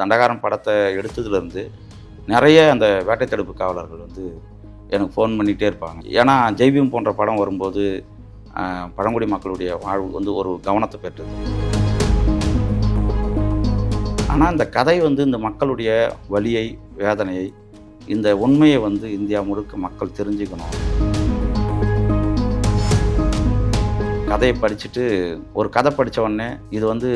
தண்டகாரம் படத்தை எடுத்ததுலேருந்து நிறைய அந்த வேட்டை தடுப்பு காவலர்கள் வந்து எனக்கு ஃபோன் பண்ணிகிட்டே இருப்பாங்க. ஏன்னா ஜெய்பியம் போன்ற படம் வரும்போது பழங்குடி மக்களுடைய வாழ்வு வந்து ஒரு கவனத்தை பெற்றது. ஆனால் இந்த கதை வந்து இந்த மக்களுடைய வலியை வேதனையை இந்த உண்மையை வந்து இந்தியா முழுக்க மக்கள் தெரிஞ்சுக்கணும். கதையை படிச்சுட்டு ஒரு கதை படித்த உடனே இது வந்து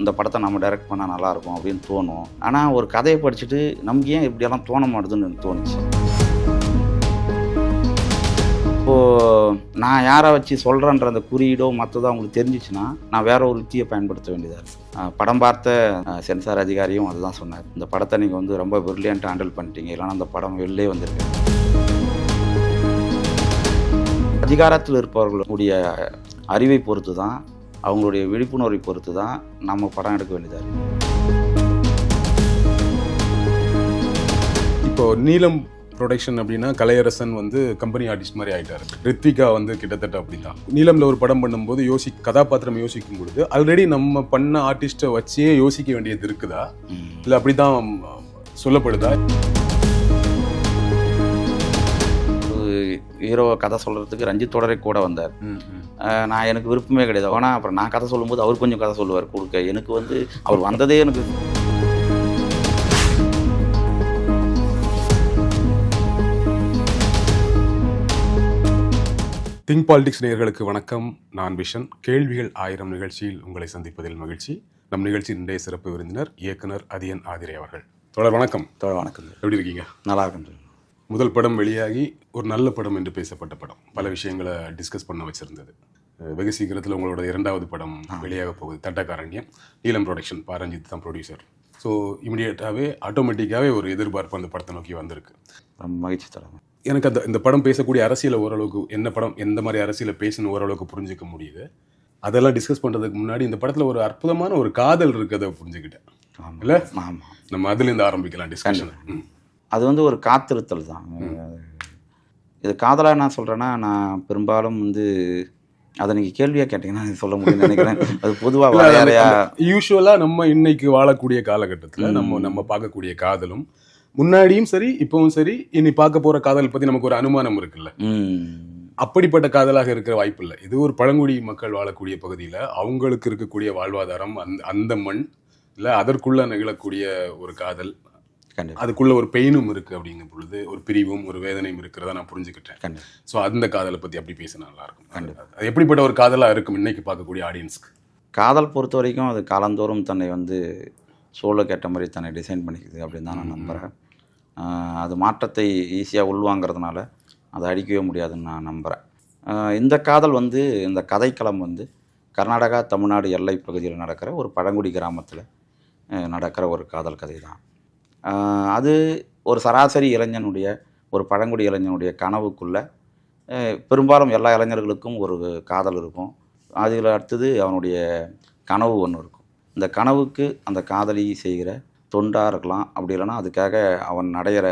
இந்த படத்தை நம்ம டைரக்ட் பண்ணால் நல்லாயிருக்கும் அப்படின்னு தோணும். ஆனால் ஒரு கதையை படிச்சுட்டு நமக்கு ஏன் இப்படியெல்லாம் தோண மாட்டுதுன்னு எனக்கு தோணுச்சு. இப்போது நான் யாரை வச்சு சொல்கிறேன்ற அந்த குறியீடோ மற்றதோ அவங்களுக்கு தெரிஞ்சிச்சுன்னா நான் வேற ஒரு யுத்தியை பயன்படுத்த வேண்டியதாக இருக்குது படம் பார்த்த சென்சார் அதிகாரியும் அதுதான் சொன்னார். இந்த படத்தை நீங்கள் வந்து ரொம்ப பிரில்லியண்ட்டாக ஹேண்டில் பண்ணிட்டீங்க. இல்லைன்னா அந்த படம் வெளிலே வந்திருக்கு. அதிகாரத்தில் இருப்பவர்களுடைய அறிவை பொறுத்து தான் அவங்களுடைய விழிப்புணர்வை பொறுத்து தான் நம்ம படம் எடுக்க வேண்டியதாக இருக்குது இப்போ நீலம் ப்ரொடக்ஷன் அப்படின்னா கலையரசன் வந்து கம்பெனி ஆர்டிஸ்ட் மாதிரி ஆயிட்டாரு. ரித்விகா வந்து கிட்டத்தட்ட அப்படிதான். நீலம்ல ஒரு படம் பண்ணும்போது யோசி கதாபாத்திரம் யோசிக்கும் பொழுது ஆல்ரெடி நம்ம பண்ண ஆர்டிஸ்ட்டை வச்சே யோசிக்க வேண்டியது இருக்குதா. இல்லை அப்படிதான் சொல்லப்படுதா? ஹீரோ கதை சொல்கிறதுக்கு ரஞ்சித் தொடரை கூட வந்தார். நான் எனக்கு விருப்பமே கிடையாது. ஆனால் அப்புறம் நான் கதை சொல்லும்போது அவர் கொஞ்சம் கதை சொல்லுவார் கொடுக்க எனக்கு வந்து அவர் வந்ததே எனக்கு திங்க் பாலிடிக்ஸ் நேயர்களுக்கு வணக்கம். நான் விஷன். கேள்விகள் ஆயிரம் நிகழ்ச்சியில் உங்களை சந்திப்பதில் மகிழ்ச்சி. நம் நிகழ்ச்சியின் இன்றைய சிறப்பு விருந்தினர் இயக்குனர் அதியன் ஆதிரை அவர்கள். தொடர் வணக்கம். தோழ வணக்கம். எப்படி இருக்கீங்க? நல்லா இருக்கும். முதல் படம் வெளியாகி ஒரு நல்ல படம் என்று பேசப்பட்ட படம். பல விஷயங்களை டிஸ்கஸ் பண்ண வச்சிருந்தது. வெகு சீக்கிரத்தில் உங்களோட இரண்டாவது படம் வெளியாக போகுது. தட்டக்காரண்யம் நீலம் ப்ரொடக்ஷன் பாரஞ்சித் தான் ப்ரொடியூசர் ஸோ இமிடியேட்டாகவே ஆட்டோமேட்டிக்காகவே ஒரு எதிர்பார்ப்பு அந்த படத்தை நோக்கி வந்திருக்கு. மகிழ்ச்சி தரோம் எனக்கு அந்த இந்த படம் பேசக்கூடிய அரசியலை ஓரளவுக்கு என்ன படம் எந்த மாதிரி அரசியலை பேசணும் ஓரளவுக்கு புரிஞ்சுக்க முடியுது. அதெல்லாம் டிஸ்கஸ் பண்ணுறதுக்கு முன்னாடி இந்த படத்தில் ஒரு அற்புதமான ஒரு காதல் இருக்கிறத புரிஞ்சுக்கிட்டேன். இல்ல? நம்ம அதுலேருந்து ஆரம்பிக்கலாம் டிஸ்கஷன் அது வந்து ஒரு காத்திருத்தல் தான். இது காதலாக நான் சொல்கிறேன்னா நான் பெரும்பாலும் வந்து அதை நீங்கள் கேள்வியாக கேட்டிங்கன்னா சொல்ல முடியும்னு நினைக்கிறேன். அது பொதுவாக யூஸ்வலாக நம்ம இன்னைக்கு வாழக்கூடிய காலகட்டத்தில் நம்ம நம்ம பார்க்கக்கூடிய காதலும் முன்னாடியும் சரி இப்பவும் சரி இனி பார்க்க போற காதல் பத்தி நமக்கு ஒரு அனுமானம் இருக்குல்ல. அப்படிப்பட்ட காதலாக இருக்கிற வாய்ப்பு இல்லை. இது ஒரு பழங்குடி மக்கள் வாழக்கூடிய பகுதியில் அவங்களுக்கு இருக்கக்கூடிய வாழ்வாதாரம் அந்த அந்த மண் இல்லை அதற்குள்ள நிகழக்கூடிய ஒரு காதல் அதுக்குள்ள ஒரு பெயினும் இருக்கு அப்படிங்கும் பொழுது ஒரு பிரிவும் ஒரு வேதனையும் இருக்கிறதா நான் புரிஞ்சுக்கிட்டேன். ஸோ அந்த காதலை பத்தி அப்படி பேசினா நல்லா இருக்கும். அது எப்படிப்பட்ட ஒரு காதலா இருக்கும் இன்னைக்கு பார்க்கக்கூடிய ஆடியன்ஸ்க்கு காதல் பொறுத்த வரைக்கும் அது காலந்தோறும் தன்னை வந்து சூழலுக்கு ஏற்ற மாதிரி தன்னை டிசைன் பண்ணிக்குது அப்படின்னு தான் நான் நம்புகிறேன் அது மாற்றத்தை ஈஸியாக உள்வாங்கிறதுனால அதை அடிக்கவே முடியாதுன்னு நான் நம்புகிறேன் இந்த காதல் வந்து இந்த கதைக்களம் வந்து கர்நாடகா தமிழ்நாடு எல்லை பகுதியில் நடக்கிற ஒரு பழங்குடி கிராமத்தில் நடக்கிற ஒரு காதல் கதை தான் அது ஒரு சராசரி இளைஞனுடைய ஒரு பழங்குடி இளைஞனுடைய கனவுக்குள்ள பெரும்பாலும் எல்லா இளைஞர்களுக்கும் ஒரு காதல் இருக்கும். அதில் அடுத்தது அவனுடைய கனவு ஒன்று இருக்கும். இந்த கனவுக்கு அந்த காதலி செய்கிற தொண்டாக இருக்கலாம். அப்படி இல்லைன்னா அதுக்காக அவன் அடையிற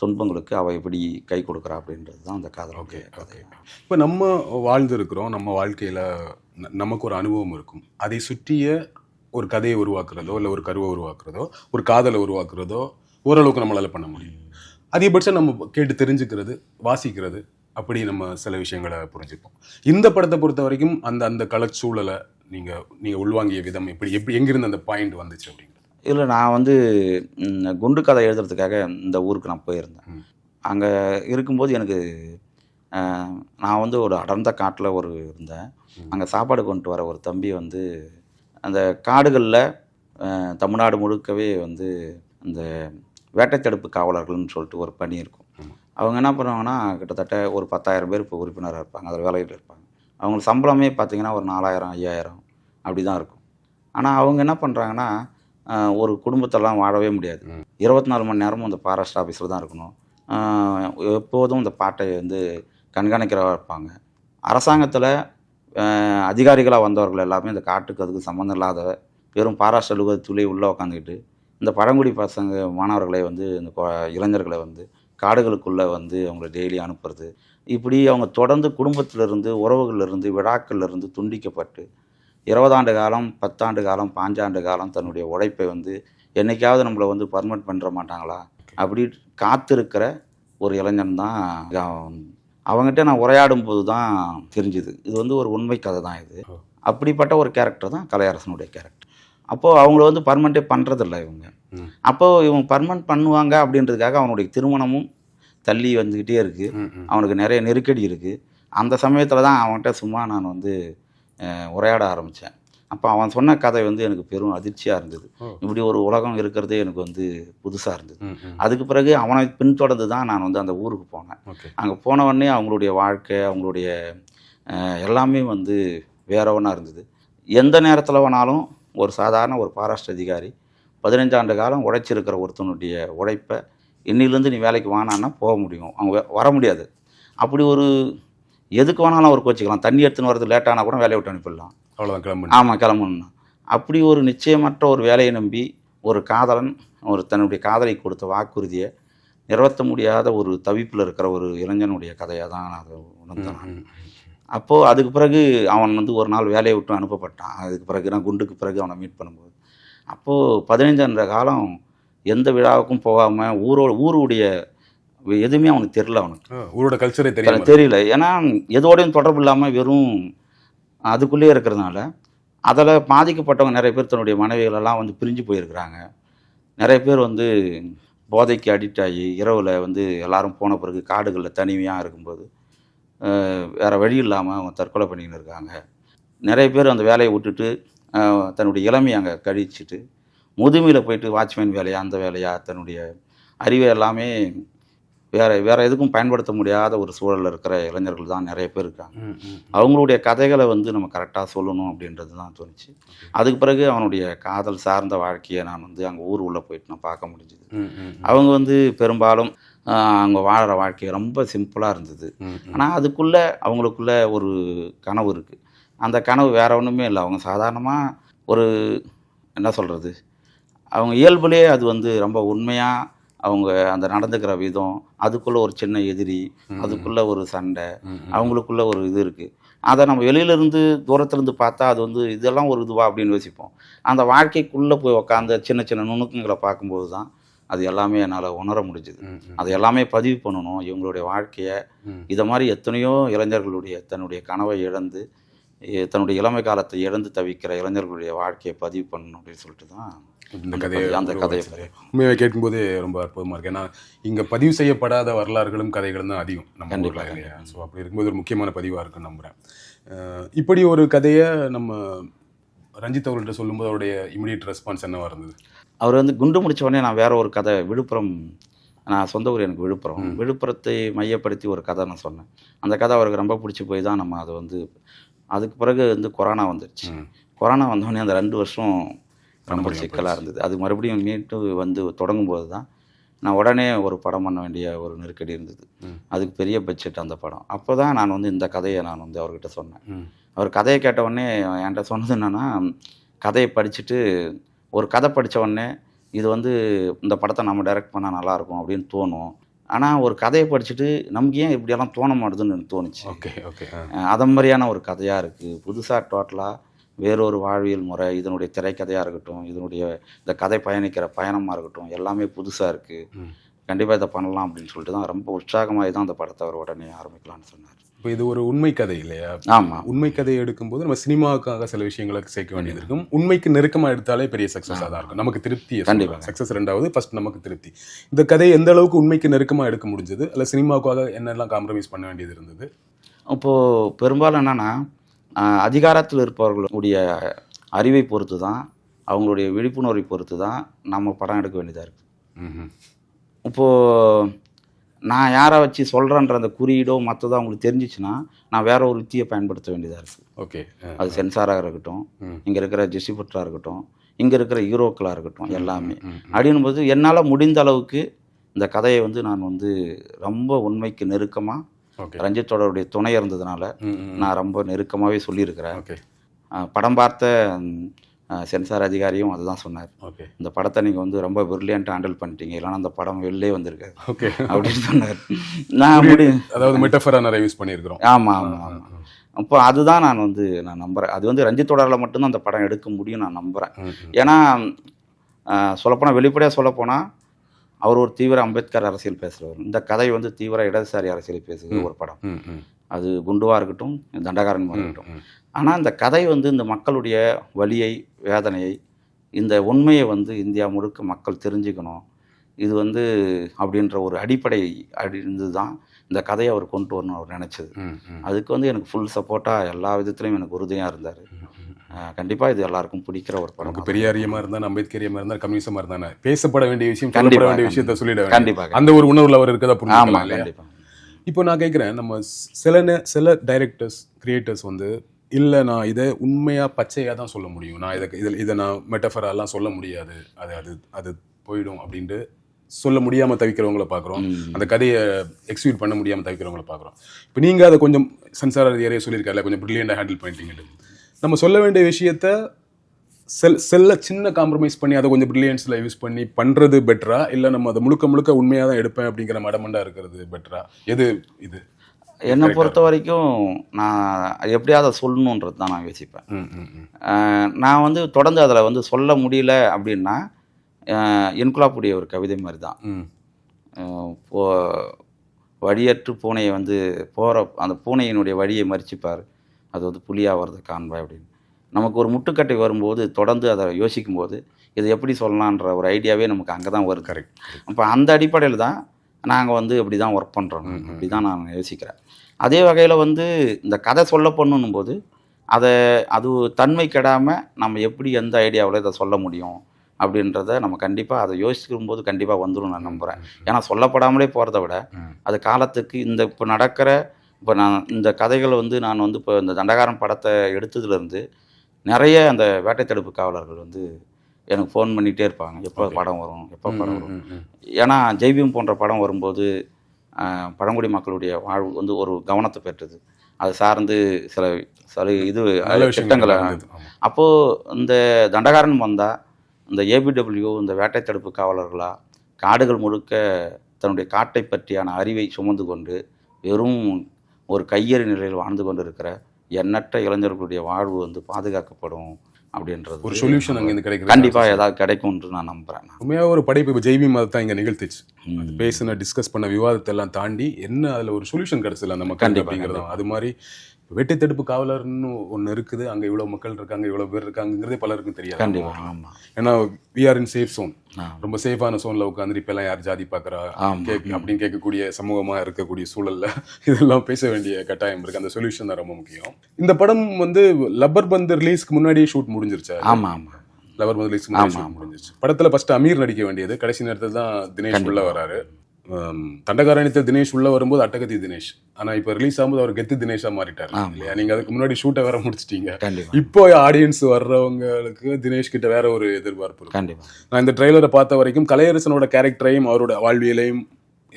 துன்பங்களுக்கு அவள் எப்படி கை கொடுக்குறா அப்படின்றது தான் அந்த காதல் ஓகே கதை. இப்போ நம்ம வாழ்ந்திருக்கிறோம். நம்ம வாழ்க்கையில் நமக்கு ஒரு அனுபவம் இருக்கும். அதை சுற்றிய ஒரு கதையை உருவாக்குறதோ இல்லை ஒரு கருவை உருவாக்குறதோ ஒரு காதலை உருவாக்குறதோ ஓரளவுக்கு நம்மளால் பண்ண முடியும். அதிகபட்சம் நம்ம கேட்டு தெரிஞ்சுக்கிறது வாசிக்கிறது அப்படி நம்ம சில விஷயங்களை புரிஞ்சுப்போம். இந்த படத்தை பொறுத்த வரைக்கும் அந்த அந்த கலச்சூழலை நீங்கள் நீங்கள் உள்வாங்கிய விதம் எப்படி எப்படி எங்கிருந்து அந்த பாயிண்ட் வந்துச்சு அப்படிங்கிறது? இதில் நான் வந்து குண்டு கதை எழுதுறதுக்காக இந்த ஊருக்கு நான் போயிருந்தேன். அங்கே இருக்கும்போது எனக்கு நான் வந்து ஒரு அடர்ந்த காட்டில் ஒரு இருந்தேன். அங்கே சாப்பாடு கொண்டு வர ஒரு தம்பி வந்து அந்த காடுகளில் தமிழ்நாடு முழுக்கவே வந்து அந்த வேட்டை தடுப்பு காவலர்கள்னு சொல்லிட்டு ஒரு பணி இருக்கும். அவங்க என்ன பண்ணுவாங்கன்னா கிட்டத்தட்ட ஒரு பத்தாயிரம் பேர் இப்போ உறுப்பினராக இருப்பாங்க. அதில் வேலையில் இருப்பாங்க. அவங்களுக்கு சம்பளமே பார்த்தீங்கன்னா ஒரு நாலாயிரம் ஐயாயிரம் அப்படி தான் இருக்கும். ஆனால் அவங்க என்ன பண்ணுறாங்கன்னா ஒரு குடும்பத்தெல்லாம் வாழவே முடியாது. இருபத்தி நாலு மணி நேரமும் அந்த ஃபாரஸ்ட் ஆஃபீஸில் தான் இருக்கணும். எப்போதும் இந்த பாட்டை வந்து கண்காணிக்கிறவா இருப்பாங்க. அரசாங்கத்தில் அதிகாரிகளாக வந்தவர்கள் எல்லாமே இந்த காட்டுக்கு அதுக்கு சம்மந்தம் இல்லாத வெறும் பாராஸ்ட் அலுவலகத்துலேயே உள்ளே உட்காந்துக்கிட்டு இந்த பழங்குடி பசங்க மாணவர்களை வந்து இந்த இளைஞர்களை வந்து காடுகளுக்குள்ளே வந்து அவங்கள டெய்லி அனுப்புறது. இப்படி அவங்க தொடர்ந்து குடும்பத்திலிருந்து உறவுகளிலிருந்து விழாக்கள்லேருந்து துண்டிக்கப்பட்டு இருபதாண்டு காலம் பத்தாண்டு காலம் பாஞ்சாண்டு காலம் தன்னுடைய உழைப்பை வந்து என்னைக்காவது நம்மளை வந்து பர்மனெண்ட் பண்ணுற மாட்டாங்களா? அப்படி காத்திருக்கிற ஒரு இளைஞன் தான் அவங்ககிட்ட நான் உரையாடும் போது தான் தெரிஞ்சுது. இது வந்து ஒரு உண்மை கதை தான் இது. அப்படிப்பட்ட ஒரு கேரக்டர் தான் கலையரசனுடைய கேரக்டர் அப்போது அவங்கள வந்து பர்மனெண்ட்டே பண்ணுறதில்ல இவங்க. அப்போது இவங்க பர்மனெண்ட் பண்ணுவாங்க அப்படின்றதுக்காக அவனுடைய திருமணமும் தள்ளி வந்துக்கிட்டே இருக்குது. அவனுக்கு நிறைய நெருக்கடி இருக்குது அந்த சமயத்தில் தான் அவன்கிட்ட சும்மா நான் வந்து உரையாட ஆரம்பித்தேன் அப்போ அவன் சொன்ன கதை வந்து எனக்கு பெரும் அதிர்ச்சியாக இருந்தது. இப்படி ஒரு உலகம் இருக்கிறதே எனக்கு வந்து புதுசாக இருந்தது. அதுக்கு பிறகு அவனை பின்தொடர்ந்து தான் நான் வந்து அந்த ஊருக்கு போனேன். அங்கே போன உடனே அவங்களுடைய வாழ்க்கை அவங்களுடைய எல்லாமே வந்து வேற ஒன்றா இருந்தது. எந்த நேரத்தில் வேணாலும் ஒரு சாதாரண ஒரு பாராஸ்ட் அதிகாரி பதினஞ்சாண்டு காலம் உழைச்சிருக்கிற ஒருத்தனுடைய உழைப்பை இன்னிலேருந்து நீ வேலைக்கு வானான்னா போக முடியும். அவங்க வர முடியாது. அப்படி ஒரு எதுக்கு வேணாலும் அவர் கோச்சிக்கலாம் தண்ணி எடுத்துன்னு வரது லேட்டானா கூட வேலையை விட்டு அனுப்பிடலாம். அவ்வளோதான் கிளம்பு ஆமாம் கிளம்பணும்னா அப்படி ஒரு நிச்சயமற்ற ஒரு வேலையை நம்பி ஒரு காதலன் ஒரு தன்னுடைய காதலை கொடுத்த வாக்குறுதியை நிறைவேற்ற முடியாத ஒரு தவிப்பில் இருக்கிற ஒரு இளைஞனுடைய கதையாக தான் நான் அதை உணர்ந்தேன். அப்போது அதுக்கு பிறகு அவன் வந்து ஒரு நாள் வேலையை விட்டு அனுப்பப்பட்டான். அதுக்கு பிறகு நான் குண்டுக்கு பிறகு அவனை மீட் பண்ணும்போது. அப்போது பதினைஞ்சாண்டு காலம் எந்த விழாவுக்கும் போகாமல் ஊரோட ஊருடைய எதுவுமே அவனுக்கு தெரில அவனுக்கு. ஊரோட கல்ச்சரே தெரியும் தெரியல. ஏன்னா எதோடையும் தொடர்பு இல்லாமல் வெறும் அதுக்குள்ளேயே இருக்கிறதுனால அதில் பாதிக்கப்பட்டவங்க நிறைய பேர் தன்னுடைய மனைவிகளெல்லாம் வந்து பிரிஞ்சு போயிருக்கிறாங்க. நிறைய பேர் வந்து போதைக்கு அடிக்ட் ஆகி இரவில் வந்து எல்லாரும் போன பிறகு காடுகளில் தனிமையாக இருக்கும்போது வேறு வழி இல்லாமல் அவங்க தற்கொலை பண்ணிக்கின்னு இருக்காங்க. நிறைய பேர் அந்த வேலையை விட்டுட்டு தன்னுடைய இளமையை அங்கே கழிச்சிட்டு முதுமையில் போயிட்டு வாட்ச்மேன் வேலையாக அந்த வேலையாக தன்னுடைய அறிவை எல்லாமே வேற வேற எதுக்கும் பயன்படுத்த முடியாத ஒரு சூழலில் இருக்கிற இளைஞர்கள் தான் நிறைய பேர் இருக்காங்க. அவங்களுடைய கதைகளை வந்து நம்ம கரெக்டாக சொல்லணும் அப்படின்றது தான் தோணுச்சு. அதுக்கு பிறகு அவனுடைய காதல் சார்ந்த வாழ்க்கையை நான் வந்து அங்கே ஊர் உள்ளே போயிட்டு நான் பார்க்க முடிஞ்சுது. அவங்க வந்து பெரும்பாலும் அவங்க வாழ்கிற வாழ்க்கை ரொம்ப சிம்பிளாக இருந்தது. ஆனால் அதுக்குள்ளே அவங்களுக்குள்ள ஒரு கனவு இருக்குது அந்த கனவு வேற ஒன்றுமே இல்லை. அவங்க சாதாரணமாக ஒரு என்ன சொல்கிறது அவங்க இயல்புலேயே அது வந்து ரொம்ப உண்மையாக அவங்க அந்த நடந்துக்கிற விதம் அதுக்குள்ளே ஒரு சின்ன எதிரி அதுக்குள்ளே ஒரு சண்டை. அவங்களுக்குள்ள ஒரு இது இருக்குது அதை நம்ம வெளியிலேருந்து தூரத்துலேருந்து பார்த்தா அது வந்து இதெல்லாம் ஒரு இதுவா அப்படின்னு யோசிப்போம் அந்த வாழ்க்கைக்குள்ளே போய் உக்காந்து சின்ன சின்ன நுணுக்கங்களை பார்க்கும்போது தான் அது எல்லாமே என்னால் உணர முடிஞ்சுது. அது எல்லாமே பதிவு பண்ணணும் இவங்களுடைய வாழ்க்கையை. இதை மாதிரி எத்தனையோ இளைஞர்களுடைய தன்னுடைய கனவை இழந்து தன்னுடைய இளமை காலத்தை இழந்து தவிக்கிற இளைஞர்களுடைய வாழ்க்கையை பதிவு பண்ணணும் அப்படின்னு சொல்லிட்டு தான் இந்த கதையை கதை- அந்த கதையை. உண்மையாவே கேட்கும்போது ரொம்ப அற்புதமா இருக்கு. ஏன்னா இங்க பதிவு செய்யப்படாத வரலாறுகளும் கதைகளும் தான் அதிகம் நம்ம ஊர்ல. ஸோ அப்படி இருக்கும்போது ஒரு முக்கியமான பதிவா இருக்குன்னு நம்புறேன். அஹ் இப்படி ஒரு கதையை நம்ம ரஞ்சித் அவர்கள்ட்ட சொல்லும்போது அவருடைய இமிடியட் ரெஸ்பான்ஸ் என்னவா இருந்தது? அவர் வந்து குண்டு முடிச்ச உடனே நான் வேற ஒரு கதை விழுப்புரம் நான் சொந்த ஊர் எனக்கு விழுப்புரம். விழுப்புரத்தை மையப்படுத்தி ஒரு கதை நான் சொன்னேன். அந்த கதை அவருக்கு ரொம்ப பிடிச்சி போய் தான் நம்ம அதை வந்து அதுக்கு பிறகு வந்து கொரோனா வந்துருச்சு. கொரோனா வந்தோடனே அந்த ரெண்டு வருஷம் ரொம்ப சிக்கலாக இருந்தது. அது மறுபடியும் மீட்டு வந்து தொடங்கும்போது தான் நான் உடனே ஒரு படம் பண்ண வேண்டிய ஒரு நெருக்கடி இருந்தது. அதுக்கு பெரிய பட்ஜெட் அந்த படம். அப்போ தான் நான் வந்து இந்த கதையை நான் வந்து அவர்கிட்ட சொன்னேன். அவர் கதையை கேட்ட உடனே என்கிட்ட சொன்னது என்னென்னா கதையை படிச்சுட்டு ஒரு கதை படிச்ச உடனே இது வந்து இந்த படத்தை நம்ம டைரக்ட் பண்ணால் நல்லாயிருக்கும் அப்படின்னு தோணும். ஆனால் ஒரு கதையை படிச்சுட்டு நமக்கு ஏன் இப்படியெல்லாம் தோண மாட்டுதுன்னு எனக்கு தோணுச்சு. ஓகே ஓகே அது மாதிரியான ஒரு கதையாக இருக்குது புதுசாக டோட்டலாக வேறொரு வாழ்வியல் முறை இதனுடைய திரைக்கதையாக இருக்கட்டும் இதனுடைய இந்த கதை பயணிக்கிற பயணமாக இருக்கட்டும் எல்லாமே புதுசாக இருக்குது. கண்டிப்பாக இதை பண்ணலாம் அப்படின்னு சொல்லிட்டு தான் ரொம்ப உற்சாகமாகி தான் அந்த படத்தை அவர் உடனே ஆரம்பிக்கலாம்னு சொன்னார். இப்போ இது ஒரு உண்மை கதை இல்லையா? ஆமாம் உண்மை கதையை எடுக்கும்போது நம்ம சினிமாவுக்காக சில விஷயங்களுக்கு சேர்க்க வேண்டியது இருக்கும். உண்மைக்கு நெருக்கமா எடுத்தாலே பெரிய சக்ஸஸாக தான் இருக்கும். நமக்கு திருப்தி கண்டிப்பா. சக்ஸஸ் ரெண்டாவது ஃபர்ஸ்ட் நமக்கு திருப்தி. இந்த கதையை எந்த அளவுக்கு உண்மைக்கு நெருக்கமா எடுக்க முடிஞ்சது? அல்ல சினிமாவுக்காக என்னெல்லாம் காம்ப்ரமைஸ் பண்ண வேண்டியது இருந்தது? இப்போது பெரும்பாலும் என்னென்னா அதிகாரத்தில் இருப்பவர்களுடைய அறிவை பொறுத்து தான் அவங்களுடைய விழிப்புணர்வை பொறுத்து தான் நம்ம படம் எடுக்க வேண்டியதாக இருக்குது. இப்போது நான் யாரை வச்சு சொல்கிறேன்ற அந்த குறியீடோ மற்றதோ அவங்களுக்கு தெரிஞ்சிச்சுன்னா நான் வேற ஒரு யுத்தியை பயன்படுத்த வேண்டியதாக இருக்குது ஓகே. அது சென்சாராக இருக்கட்டும். இங்கே இருக்கிற டிஸ்ட்ரிபியூட்டராக இருக்கட்டும் இங்கே இருக்கிற ஹீரோக்களாக இருக்கட்டும் எல்லாமே ம், ம். அப்படின்னும்போது என்னால் முடிந்த அளவுக்கு இந்த கதையை வந்து நான் வந்து ரொம்ப உண்மைக்கு நெருக்கமாக ரஞ்சித்தோடருடைய துணை இருந்ததுனால. நான் ரொம்ப நெருக்கமாகவே சொல்லியிருக்கிறேன் படம் பார்த்த சென்சார் அதிகாரியும் அதுதான் சொன்னார். ஓகே. இந்த படத்தை நீங்கள் வந்து ரொம்ப பிரில்லியண்ட்டாக ஹேண்டில் பண்ணிட்டீங்க. இல்லைன்னா அந்த படம் வெளிலே வந்திருக்காது. ஓகே. அப்படின்னு சொன்னார். நான் முடி அதாவது மெட்டஃபரா நிறைய யூஸ் பண்ணியிருக்கிறோம். ஆமாம் ஆமாம் ஆமாம் அப்போ அதுதான் நான் வந்து நான் நம்புகிறேன் அது வந்து ரஞ்சித் தொடரில் மட்டும்தான் அந்த படம் எடுக்க முடியும் நான் நம்புகிறேன். ஏன்னா சொல்லப்போனால் வெளிப்படையாக சொல்லப்போனால் அவர் ஒரு தீவிர அம்பேத்கர் அரசியல் பேசுகிறவர் இந்த கதை வந்து தீவிர இடதுசாரி அரசியல் பேசுகிற ஒரு படம். அது குண்டுவாக இருக்கட்டும் தண்டகாரன்மாக ம், இருக்கட்டும். ஆனால் இந்த கதை வந்து இந்த மக்களுடைய வலியை வேதனையை இந்த உண்மையை வந்து இந்தியா முழுக்க மக்கள் தெரிஞ்சுக்கணும். இது வந்து அப்படின்ற ஒரு அடிப்படை அடிந்து தான் இந்த கதையை அவர் கொண்டு வரணும் அவர் நினச்சது. அதுக்கு வந்து எனக்கு ஃபுல் சப்போர்ட்டாக எல்லா விதத்துலையும் எனக்கு உறுதியாக இருந்தார். கண்டிப்பாக இது எல்லாருக்கும் பிடிக்கிற ஒரு படம் நமக்கு பெரியாரியமா இருந்தா அம்பேத்கரியமா இருந்தா கம்யூனிசமா இருந்தா பேசப்பட வேண்டிய விஷயம் சொல்லப்பட கண்டிப்பா, வேண்டிய விஷயத்த சொல்லிட வேண்டிய கண்டிப்பாக அந்த ஒரு உணர்வுல அவர் இருக்கதா ஆமாம் கண்டிப்பாக இப்போ நான் கேட்குறேன் நம்ம சில நே- சில டைரக்டர்ஸ் கிரியேட்டர்ஸ் வந்து இல்லை நான் இதை உண்மையாக பச்சையாக தான் சொல்ல முடியும். நான் இதை இதில் இதை நான் மெட்டஃபரெல்லாம் சொல்ல முடியாது. அது அது அது போயிடும் அப்படின்ட்டு சொல்ல முடியாமல் தவிக்கிறவங்கள பார்க்குறோம் அந்த கதையை எக்ஸிக்யூட் பண்ண முடியாமல் தவிக்கிறவங்கள பார்க்குறோம் இப்போ நீங்கள் அதை கொஞ்சம் சென்சார் ஏரியா சொல்லியிருக்காருல கொஞ்சம் ப்ரில்லியண்டாக ஹேண்டில் பண்ணிட்டீங்க நம்ம சொல்ல வேண்டிய விஷயத்த செல் செல்ல சின்ன காம்ப்ரமைஸ் பண்ணி அதை கொஞ்சம் ப்ரில்லியன்ஸில் யூஸ் பண்ணி பண்ணுறது பெட்டரா இல்லை நம்ம அதை முழுக்க முழுக்க உண்மையாக தான் எடுப்பேன் அப்படிங்கிற மடமண்டா இருக்கிறது பெட்டரா எது இது? என்னை பொறுத்த வரைக்கும் நான் எப்படியாவது அதை சொல்லணுன்றது தான் நான் யோசிப்பேன். நான் வந்து தொடர்ந்து அதில் வந்து சொல்ல முடியல அப்படின்னா இன்குலாப்புடைய ஒரு கவிதை மாதிரி தான். போ வழியற்று பூனையை வந்து போகிற அந்த பூனையினுடைய வழியை மறிச்சுப்பார். அது வந்து புலியாக வருது காண்பாய் அப்படின்னு. நமக்கு ஒரு முட்டுக்கட்டை வரும்போது தொடர்ந்து அதை யோசிக்கும்போது இதை எப்படி சொல்லலான்ற ஒரு ஐடியாவே நமக்கு அங்கே தான் வருது கரெக்ட் அப்போ அந்த அடிப்படையில் தான் நாங்கள் வந்து இப்படி தான் ஒர்க் பண்ணுறோம் அப்படி தான் நான் யோசிக்கிறேன். அதே வகையில் வந்து இந்த கதை சொல்ல பண்ணணும் போது அதை அது தன்மை கெடாமல் நம்ம எப்படி எந்த ஐடியாவில் இதை சொல்ல முடியும் அப்படின்றத நம்ம கண்டிப்பாக அதை யோசிக்கும் போது கண்டிப்பாக வந்துடும் நான் நம்புகிறேன் ஏன்னா சொல்லப்படாமலே போகிறத விட. அது காலத்துக்கு இந்த இப்போ நடக்கிற இப்போ நான் இந்த கதைகளை வந்து நான் வந்து இப்போ இந்த தண்டகாரம் படத்தை எடுத்ததுலேருந்து நிறைய அந்த வேட்டை தடுப்பு காவலர்கள் வந்து எனக்கு ஃபோன் பண்ணிகிட்டே இருப்பாங்க. எப்போ படம் வரும் எப்போ படம் வரும். ஏன்னா ஜெய்பீம் போன்ற படம் வரும்போது பழங்குடி மக்களுடைய வாழ்வு வந்து ஒரு கவனத்தை பெற்றது. அது சார்ந்து சில சில இது திட்டங்களை. அப்போது இந்த தண்டகாரன் வந்தால் இந்த ஏபிடபிள்யூ இந்த வேட்டை தடுப்பு காவலர்களா காடுகள் முழுக்க தன்னுடைய காட்டை பற்றியான அறிவை சுமந்து கொண்டு வெறும் ஒரு கையெறி நிலையில் வாழ்ந்து கொண்டு இருக்கிற எண்ணற்ற இளைஞர்களுடைய வாழ்வு வந்து பாதுகாக்கப்படும் அப்படின்றது. ஒரு சொல்யூஷன் அங்க இருந்து கிடைக்குது கண்டிப்பாக ஏதாவது கிடைக்கும்னு நான் நம்புகிறேன் உண்மையாக ஒரு படைப்பு இப்போ ஜெய்பி மதத்தை தான் இங்க நிகழ்த்துச்சு. பேசின டிஸ்கஸ் பண்ண விவாதத்தை எல்லாம் தாண்டி என்ன அதுல ஒரு சொல்யூஷன் கிடைச்சல அந்த மக்கள் கண்டிப்பா, அப்படிங்கிறது அது மாதிரி வெட்டி தடுப்பு காவலர்னு ஒண்ணு இருக்குது. அங்க இவ்வளவு மக்கள் இருக்காங்க இவ்வளவு பேர் இருக்காங்கிறதே பலருக்கும் தெரியாது. கண்டிப்பாக ஆமாம் ஏன்னா we are in safe zone. ரொம்ப சேஃபான சோன்ல உட்காந்து இப்ப எல்லாம் யார் ஜாதி பாக்குறா? ஆமா. கேக் அப்படின்னு கேட்கக்கூடிய சமூகமா இருக்கக்கூடிய சூழல்ல இதெல்லாம் பேச வேண்டிய கட்டாயம் இருக்கு. அந்த சொல்யூஷன் தான் ரொம்ப முக்கியம். இந்த படம் வந்து லப்பர் பந்து ரிலீஸ்க்கு முன்னாடியே ஷூட் முடிஞ்சிருச்சா? ஆமாம் ஆமாம் லவர் shoot முடிஞ்சிருச்சு. படத்துல ஃபர்ஸ்ட் அமீர் நடிக்க வேண்டியது. கடைசி நேரத்துல தான் தினேஷ் உள்ள வராரு. தண்டகாரணித்த தினேஷ் உள்ள வரும்போது அட்டகத்தி தினேஷ். ஆனா இப்ப ரிலீஸ் ஆகும்போது அவர் கெத்து தினேஷா மாறிட்டாரு இல்லையா? நீங்க அதுக்கு முன்னாடி ஷூட்டை வேற முடிச்சிட்டீங்க. இப்போ ஆடியன்ஸ் வர்றவங்களுக்கு தினேஷ் கிட்ட வேற ஒரு எதிர்பார்ப்பு நான் இந்த ட்ரெய்லரை பார்த்த வரைக்கும் கலையரசனோட கேரக்டரையும் அவரோட வாழ்வியலையும்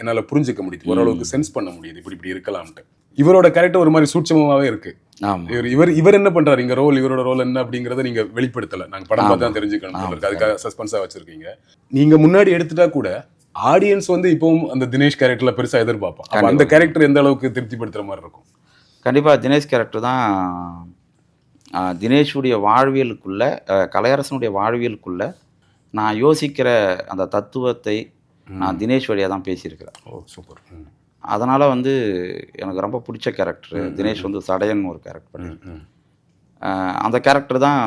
என்னால புரிஞ்சுக்க முடியுது. ஓரளவுக்கு சென்ஸ் பண்ண முடியுது. இப்படி இப்படி இருக்கலாம்ட்டு. இவரோட கேரக்டர் ஒரு மாதிரி சூட்சமாவே இருக்கு. இவர் இவர் இவர் என்ன பண்றாரு? இங்க ரோல் இவரோட ரோல் என்ன அப்படிங்கறத நீங்க வெளிப்படுத்தல. நாங்க படம் பார்த்து தான் தெரிஞ்சுக்கணும். அதுக்காக சஸ்பென்ஸா வச்சிருக்கீங்க. நீங்க முன்னாடி எடுத்துட்டா கூட ஆடியன்ஸ் வந்து இப்பவும் அந்த தினேஷ் கேரக்டர்ல பெருசா எதிர்பார்ப்பான் அந்த கேரக்டர் எந்த அளவுக்கு திருப்திப்படுத்துற மாதிரி இருக்கும்? கண்டிப்பாக தினேஷ் கேரக்டர் தான் தினேஷுடைய வாழ்வியலுக்குள்ள கலையரசனுடைய வாழ்வியலுக்குள்ள நான் யோசிக்கிற அந்த தத்துவத்தை நான் தினேஷ் வழியாக தான் பேசியிருக்கிறேன். ஓ சூப்பர். அதனால் வந்து எனக்கு ரொம்ப பிடிச்ச கேரக்டர் தினேஷ் வந்து சடையன் ஒரு கேரக்டர் அந்த கேரக்டர் தான்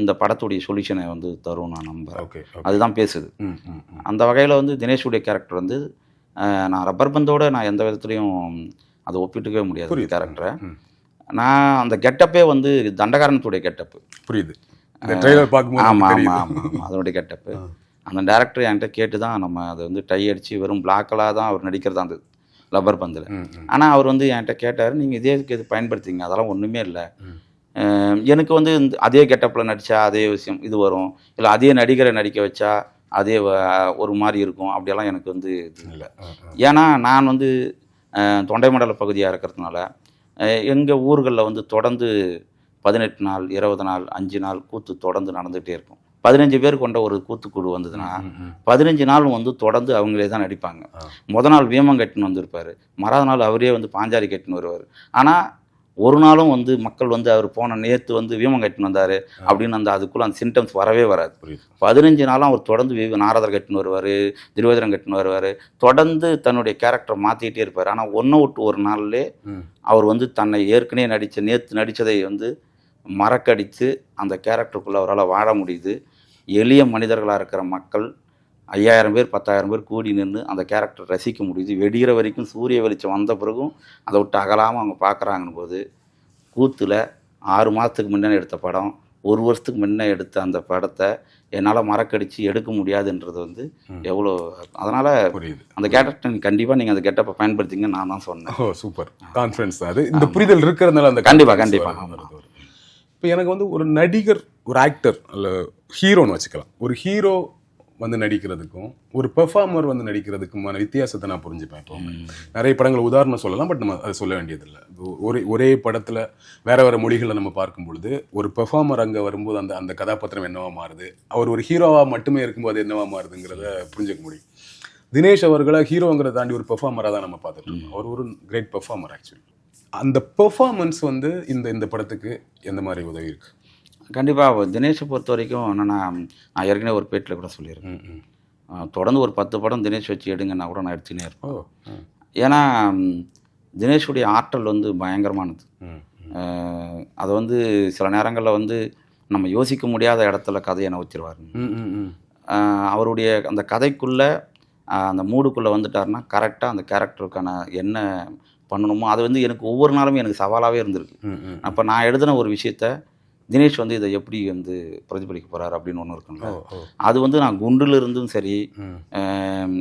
இந்த படத்துடைய சொல்யூஷனை வந்து தரும் நான் நம்புகிறேன் அதுதான் பேசுது. அந்த வகையில் வந்து தினேஷுடைய கேரக்டர் வந்து நான் ரப்பர் பந்தோட நான் எந்த விதத்துலையும் அதை ஒப்பிட்டுக்கவே முடியாது கேரக்டரை. நான் அந்த கெட்டப்பே வந்து தண்டகாரணத்துடைய கெட்டப்பு. புரியுது. ஆமாம் ஆமாம். ஆமாம் அதனுடைய கெட்டப்பு. அந்த டேரக்டர் என்கிட்ட கேட்டு தான் நம்ம அதை வந்து டை அடித்து வெறும் பிளாக்கலாக தான் அவர் நடிக்கிறதா அந்த ரப்பர் பந்தில். ஆனால் அவர் வந்து என்கிட்ட கேட்டார் நீங்கள் இதே இது பயன்படுத்திங்க அதெல்லாம் ஒன்றுமே இல்லை. எனக்கு வந்து இந்த அதே கெட்டப்பில் நடித்தா அதே விஷயம் இது வரும். இல்லை அதே நடிகரை நடிக்க வச்சா அதே ஒரு மாதிரி இருக்கும். அப்படியெல்லாம் எனக்கு வந்து இது இல்லை. ஏன்னா நான் வந்து தொண்டைமண்டல பகுதியாக இருக்கிறதுனால எங்கள் ஊர்களில் வந்து தொடர்ந்து பதினெட்டு நாள் இருபது நாள் அஞ்சு நாள் கூத்து தொடர்ந்து நடந்துகிட்டே இருக்கும். பதினஞ்சு பேர் கொண்ட ஒரு கூத்துக்குழு வந்ததுன்னா. பதினஞ்சு நாள் வந்து தொடர்ந்து அவங்களே தான் நடிப்பாங்க. முத நாள் வீமம் கட்டின்னு வந்திருப்பார். மறாத நாள் அவரே வந்து பாஞ்சாலி கட்டின்னு வருவார். ஆனால் ஒரு நாளும் வந்து மக்கள் வந்து அவர் போன நேற்று வந்து வீமம் கட்டின்னு வந்தார் அப்படின்னு அந்த அதுக்குள்ளே அந்த சிம்டம்ஸ் வரவே வராது. பதினஞ்சு நாளும் அவர் தொடர்ந்து வி- நாரதர் கட்டின்னு வருவார் திருவேதிரம் கட்டின்னு வருவார். தொடர்ந்து தன்னுடைய கேரக்டரை மாற்றிக்கிட்டே இருப்பார். ஆனால் ஒன்றை விட்டு ஒரு நாள்லே அவர் வந்து தன்னை ஏற்கனவே நடித்த நேற்று நடித்ததை வந்து மறக்கடித்து அந்த கேரக்டருக்குள்ளே அவரால் வாழ முடியுது. எளிய மனிதர்களாக இருக்கிற மக்கள் ஐயாயிரம் பேர் பத்தாயிரம் பேர் கூடி நின்று அந்த கேரக்டர் ரசிக்க முடியுது. வெடிகிற வரைக்கும் சூரிய வெளிச்சம் வந்த பிறகும் அதை விட்டு அகலாமல் அவங்க பார்க்குறாங்கன்னு போது கூத்தில் ஆறு மாதத்துக்கு முன்னே எடுத்த படம் ஒரு வருஷத்துக்கு முன்னே எடுத்த அந்த படத்தை என்னால் மறக்கடிச்சு எடுக்க முடியாதுன்றது வந்து. எவ்வளோ அதனால் புரியுது. அந்த கேரக்டர் கண்டிப்பாக நீங்கள் அந்த கெட்டப்பை பயன்படுத்திங்க நான் தான் சொன்னேன். ஓ சூப்பர். கான்ஃபிடன்ஸ் அது இந்த புரிதல் இருக்கிறதுனால அந்த கண்டிப்பா, confidence கண்டிப்பா, வருது, ஆமா. வருது, வருது. இப்போ எனக்கு வந்து ஒரு நடிகர் ஒரு ஆக்டர் அல்ல ஹீரோன்னு வச்சுக்கலாம். ஒரு ஹீரோ வந்து நடிக்கிறதுக்கும் ஒரு பெர்ஃபார்மர் வந்து நடிக்கிறதுக்குமான வித்தியாசத்தை நான் புரிஞ்சுப்பேன் இப்போ. நிறைய படங்கள் உதாரணம் சொல்லலாம் பட் நம்ம அதை சொல்ல வேண்டியதில்லை. ஒரே ஒரே படத்தில் வேற வேற மொழிகளை நம்ம பார்க்கும் பொழுது ஒரு பெர்ஃபார்மர் அங்கே வரும்போது அந்த அந்த கதாபாத்திரம் என்னவா மாறுது? அவர் ஒரு ஹீரோவாக மட்டுமே இருக்கும்போது என்னவா மாறுதுங்கிறத புரிஞ்சுக்க முடியும். தினேஷ் அவர்களை ஹீரோங்கிறத தாண்டி ஒரு பெர்ஃபார்மராக தான் நம்ம பார்த்துட்டு இருக்கோம். அவர் ஒரு கிரேட் பெர்ஃபார்மர் ஆக்சுவலி அந்த பெர்ஃபார்மன்ஸ் வந்து இந்த இந்த படத்துக்கு எந்த மாதிரி உதவி இருக்குது கண்டிப்பாக தினேஷை பொறுத்த வரைக்கும் என்னென்னா நான் ஏற்கனவே ஒரு பேட்டில் கூட சொல்லியிருக்கேன். தொடர்ந்து ஒரு பத்து படம் தினேஷ் வச்சு எடுங்கன்னா கூட நான் எடுத்துனே இருப்பேன். ஏன்னா தினேஷுடைய ஆற்றல் வந்து பயங்கரமானது. அது வந்து சில நேரங்களில் வந்து நம்ம யோசிக்க முடியாத இடத்துல கதையை நவுத்திடுவார். அவருடைய அந்த கதைக்குள்ளே அந்த மூடுக்குள்ளே வந்துட்டாருன்னா கரெக்டாக அந்த கேரக்டருக்கான என்ன பண்ணணுமோ அது வந்து எனக்கு ஒவ்வொரு நாளுமே எனக்கு சவாலாகவே இருந்திருக்கு. அப்போ நான் எழுதின ஒரு விஷயத்த தினேஷ் வந்து இதை எப்படி வந்து பிரதிபலிக்க போகிறார் அப்படின்னு ஒன்று இருக்குங்களா அது வந்து நான் குண்டில் இருந்தும் சரி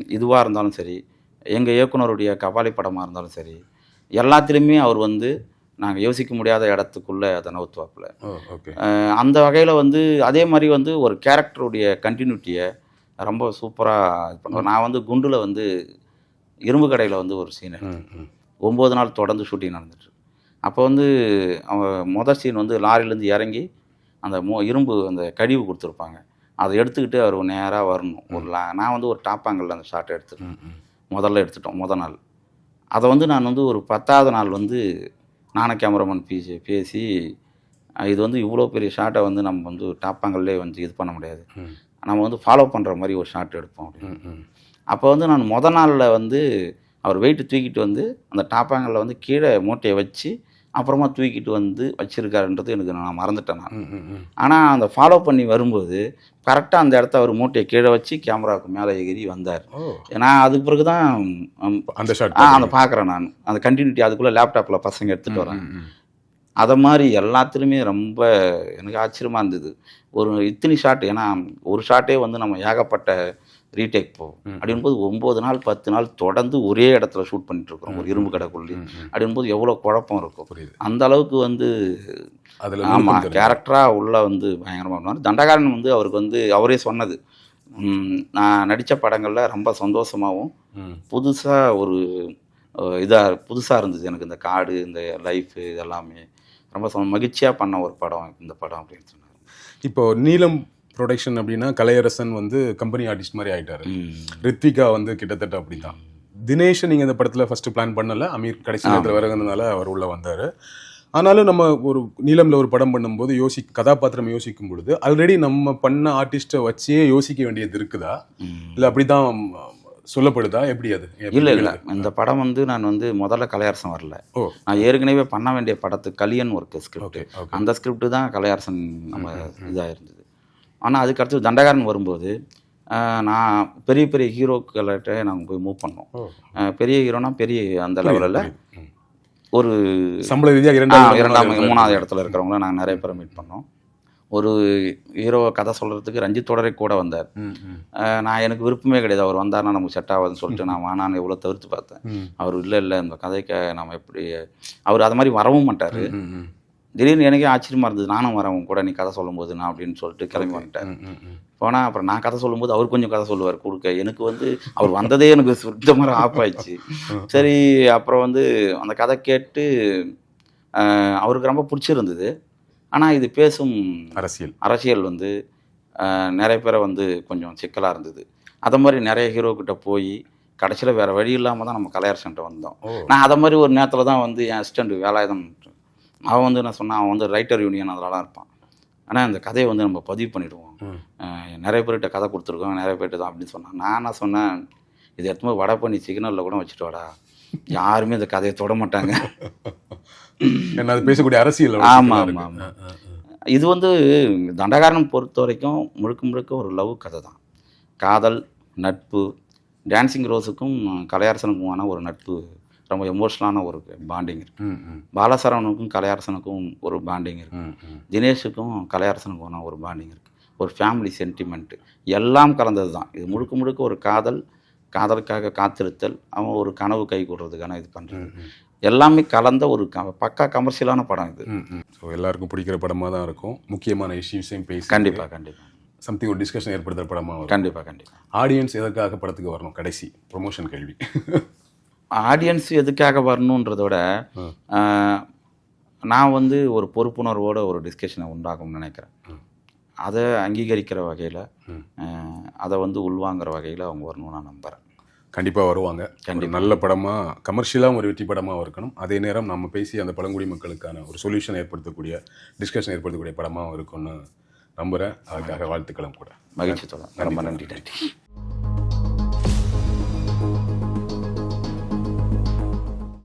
இதுவாக இருந்தாலும் சரி எங்கள் இயக்குனருடைய கபாலி படமாக இருந்தாலும் சரி எல்லாத்துலேயுமே அவர் வந்து நாங்கள் யோசிக்க முடியாத இடத்துக்குள்ளே அதை நவுத்துவாப்புல அந்த வகையில் வந்து அதே மாதிரி வந்து ஒரு கேரக்டருடைய கண்டினியூட்டியை ரொம்ப சூப்பராக இது நான் வந்து குண்டில் வந்து இரும்பு கடையில் வந்து ஒரு சீன். ஒம்பது நாள் தொடர்ந்து ஷூட்டிங் நடந்துட்டு அப்போ வந்து அவன் மொதல் சீன் வந்து லாரியிலேருந்து இறங்கி அந்த மோ இரும்பு அந்த கழிவு கொடுத்துருப்பாங்க. அதை எடுத்துக்கிட்டு அவர் நேராக வரணும். ஒரு லா நான் வந்து ஒரு டாப்பாங்கல்ல அந்த ஷாட்டை எடுத்துட்டேன். முதல்ல எடுத்துட்டோம் முத நாள். அதை வந்து நான் வந்து ஒரு பத்தாவது நாள் வந்து நான கேமராமேன் பேசி பேசி இது வந்து இவ்வளோ பெரிய ஷாட்டை வந்து நம்ம வந்து டாப்பாங்கல்லே வந்து இது பண்ண முடியாது. நம்ம வந்து ஃபாலோ பண்ணுற மாதிரி ஒரு ஷாட் எடுப்போம் அப்படின்னு. அப்போ வந்து நான் முத நாளில் வந்து அவர் வெயிட்டு தூக்கிட்டு வந்து அந்த டாப்பாங்கல்ல வந்து கீழே மூட்டையை வச்சு அப்புறமா தூக்கிட்டு வந்து வச்சிருக்காருன்றது எனக்கு நான் மறந்துட்டேன் நான். ஆனால் அந்த ஃபாலோ பண்ணி வரும்போது கரெக்டாக அந்த இடத்த அவர் மூட்டையை கீழே வச்சு கேமராவுக்கு மேலே எகிரி வந்தார். நான் அதுக்கு பிறகு தான் அந்த ஷாட் ஆ அந்த பார்க்குறேன் நான். அந்த கண்டினியூட்டி அதுக்குள்ளே லேப்டாப்பில் பசங்க எடுத்துகிட்டு வரேன் அதை மாதிரி எல்லாத்துலேயுமே ரொம்ப எனக்கு ஆச்சரியமாக இருந்தது. ஒரு இத்தனி ஷாட் ஏன்னா ஒரு ஷாட்டே வந்து நம்ம ஏகப்பட்ட ரீடேக் போகும். அப்படின்போது ஒம்பது நாள் பத்து நாள் தொடர்ந்து ஒரே இடத்துல ஷூட் பண்ணிட்டு இருக்கோம். ஒரு இரும்பு கடைக்குள்ளே. அப்படின்போது எவ்வளோ குழப்பம் இருக்கும். அந்த அளவுக்கு வந்து ஆமாம். கேரக்டராக உள்ள வந்து பயங்கரமாக பண்ணுவார். தண்டகாரன் வந்து அவருக்கு வந்து அவரே சொன்னது. நான் நடித்த படங்களில் ரொம்ப சந்தோஷமாகவும் புதுசாக ஒரு இதாக புதுசாக இருந்தது எனக்கு இந்த காடு இந்த லைஃபு இதெல்லாமே. ரொம்ப ச- மகிழ்ச்சியா பண்ண ஒரு படம் இந்த படம் அப்படின்னு சொன்னார். இப்போ நீலம் ப்ரொடக்ஷன் அப்படின்னா கலையரசன் வந்து கம்பெனி ஆர்டிஸ்ட் மாதிரி ஆயிட்டாரு. ரித்விகா வந்து கிட்டத்தட்ட அப்படிதான். தினேஷ் நீங்க இந்த படத்துல ஃபர்ஸ்ட் பிளான் பண்ணல அமீர் கடைசி நேரத்தில் வரதுனால அவர் உள்ள வந்தாரு. ஆனாலும் நம்ம ஒரு நீலம்ல ஒரு படம் பண்ணும்போது யோசி கதாபாத்திரம் யோசிக்கும் பொழுது ஆல்ரெடி நம்ம பண்ண ஆர்டிஸ்ட்டை வச்சே யோசிக்க வேண்டியது இருக்குதா. இல்ல அப்படிதான் சொல்லப்படுதா? எப்படி அது? இல்லை இல்லை? இந்த படம் வந்து நான் வந்து முதல்ல கலையரசன் வரல. நான் ஏற்கனவே பண்ண வேண்டிய படத்து கலியன் ஒர்க்கு ஸ்கிரிப்ட் அந்த ஸ்கிரிப்ட் தான் கலையரசன் நம்ம இதாக இருந்தது. ஆனால் அதுக்கடுத்து தண்டகாரன் வரும்போது நான் பெரிய பெரிய ஹீரோக்கள்கிட்ட நாங்கள் போய் மூவ் பண்ணோம். பெரிய ஹீரோனா பெரிய அந்த லெவலில். ஒரு சம்பள ரீதியா ஆ, இரண்டாவது இரண்டாம் இடத்துல மூணாவது இடத்துல இருக்கிறவங்கள நாங்கள் நிறைய பேரை மீட் பண்ணோம். ஒரு ஹீரோ கதை சொல்கிறதுக்கு ரஞ்சித் தொடரை கூட வந்தார். நான் எனக்கு விருப்பமே கிடையாது. அவர் வந்தார்னா நமக்கு செட் ஆகாதுன்னு சொல்லிட்டு நான் வேணான்னு எவ்வளோ தவிர்த்து பார்த்தேன். அவர் இல்லை இல்லை இந்த கதைக்கு நம்ம எப்படி அவர் அது மாதிரி வரவும் மாட்டார். திடீர்னு எனக்கே ஆச்சரியமா இருந்தது. நானும் வரேன் கூட நீ கதை சொல்லும்போது நான் அப்படின்னு சொல்லிட்டு கிளம்பி வந்துட்டேன். போனால் அப்புறம் நான் கதை சொல்லும்போது அவர் கொஞ்சம் கதை சொல்லுவார் கொடுக்க எனக்கு வந்து அவர் வந்ததே எனக்கு சுத்தமாக ஆஃப் ஆயிடுச்சு. சரி அப்புறம் வந்து அந்த கதை கேட்டு அவருக்கு ரொம்ப பிடிச்சிருந்தது. ஆனால் இது பேசும் அரசியல். அரசியல் வந்து நிறைய பேரை வந்து கொஞ்சம் சிக்கலாக இருந்தது. அதை மாதிரி நிறைய ஹீரோ கிட்ட போய் கடைசியில் வேறு வழி இல்லாமல் தான் நம்ம கலையரசன்ட்ட வந்தோம். ஓ. நான் அதை மாதிரி ஒரு நேரத்தில் தான் வந்து என் அசிஸ்டண்ட் வேலாயுதம் அவன் வந்து நான் சொன்னான் அவன் வந்து ரைட்டர் யூனியன் அதெல்லாம் இருப்பான். ஆனால் இந்த கதையை வந்து நம்ம பதிவு பண்ணிடுவோம். ம். அஹ் நிறைய பேர்கிட்ட கதை கொடுத்துருக்கோம் நிறைய பேர்கிட்ட தான் அப்படின்னு சொன்னான். நான் என்ன சொன்னேன் இது எடுத்து போய் வடை பண்ணி சிக்னலில் கூட வச்சுட்டு வாடா. யாருமே இந்த கதையை தொட மாட்டாங்க அது பேசக்கூடிய அரசியல் ஆமா, அவ்வளவு ஆமா, சிக்கலா ஆமா. இருக்கு. ஆ, ஆ, ஆ. இது வந்து தண்டகாரனம் பொறுத்த வரைக்கும் முழுக்க முழுக்க ஒரு லவ் கதை தான் காதல் நட்பு டான்சிங் ரோஸுக்கும் கலையரசனுக்குமான ஒரு நட்பு ரொம்ப எமோஷ்னலான ஒரு பாண்டிங் இருக்கு பாலசரவனுக்கும் கலையரசனுக்கும் ஒரு பாண்டிங் இருக்கு. தினேஷுக்கும் கலையரசனுக்குமான ஒரு பாண்டிங் இருக்கு ஒரு ஃபேமிலி சென்டிமெண்ட்டு எல்லாம் கலந்தது தான் இது முழுக்க முழுக்க ஒரு காதல் காதலுக்காக காத்திருத்தல் அவன் ஒரு கனவு கை கூடுறதுக்கான இது பண்ணுறது. எல்லாமே கலந்த ஒரு பக்கா கமர்ஷியலான படம் இது. ஸோ எல்லாருக்கும் பிடிக்கிற படமா தான் இருக்கும். முக்கியமான இஷ்யூஸையும் பேசி கண்டிப்பாக கண்டிப்பாக சம்திங் ஒரு டிஸ்கஷன் ஏற்படுத்துற படமா வரும். கண்டிப்பாக கண்டிப்பாக ஆடியன்ஸ் எதற்காக படத்துக்கு வரணும்? கடைசி ப்ரொமோஷன் கேள்வி. ஆடியன்ஸ் எதுக்காக வரணுன்றத விட நான் வந்து ஒரு பொறுப்புணர்வோட ஒரு டிஸ்கஷனை உண்டாகும்னு நினைக்கிறேன். அதை அங்கீகரிக்கிற வகையில். அதை வந்து உள்வாங்குற வகையில் அவங்க வரணும்னு நான் நம்புகிறேன் கண்டிப்பா வருவாங்க. ஒரு நல்ல படமா கமர்ஷியலாக ஒரு வெற்றி படமா இருக்கணும். அதே நேரம் நம்ம பேசி அந்த பழங்குடி மக்களுக்கான ஒரு சொல்யூஷன் ஏற்படுத்தக்கூடிய டிஸ்கஷன் ஏற்படுத்தக்கூடிய படமா இருக்கும்னு நம்புறேன். அதுக்காக வாழ்த்துக்களும் கூட. மகிழ்ச்சி தொடரும் ரொம்ப நன்றி நன்றி.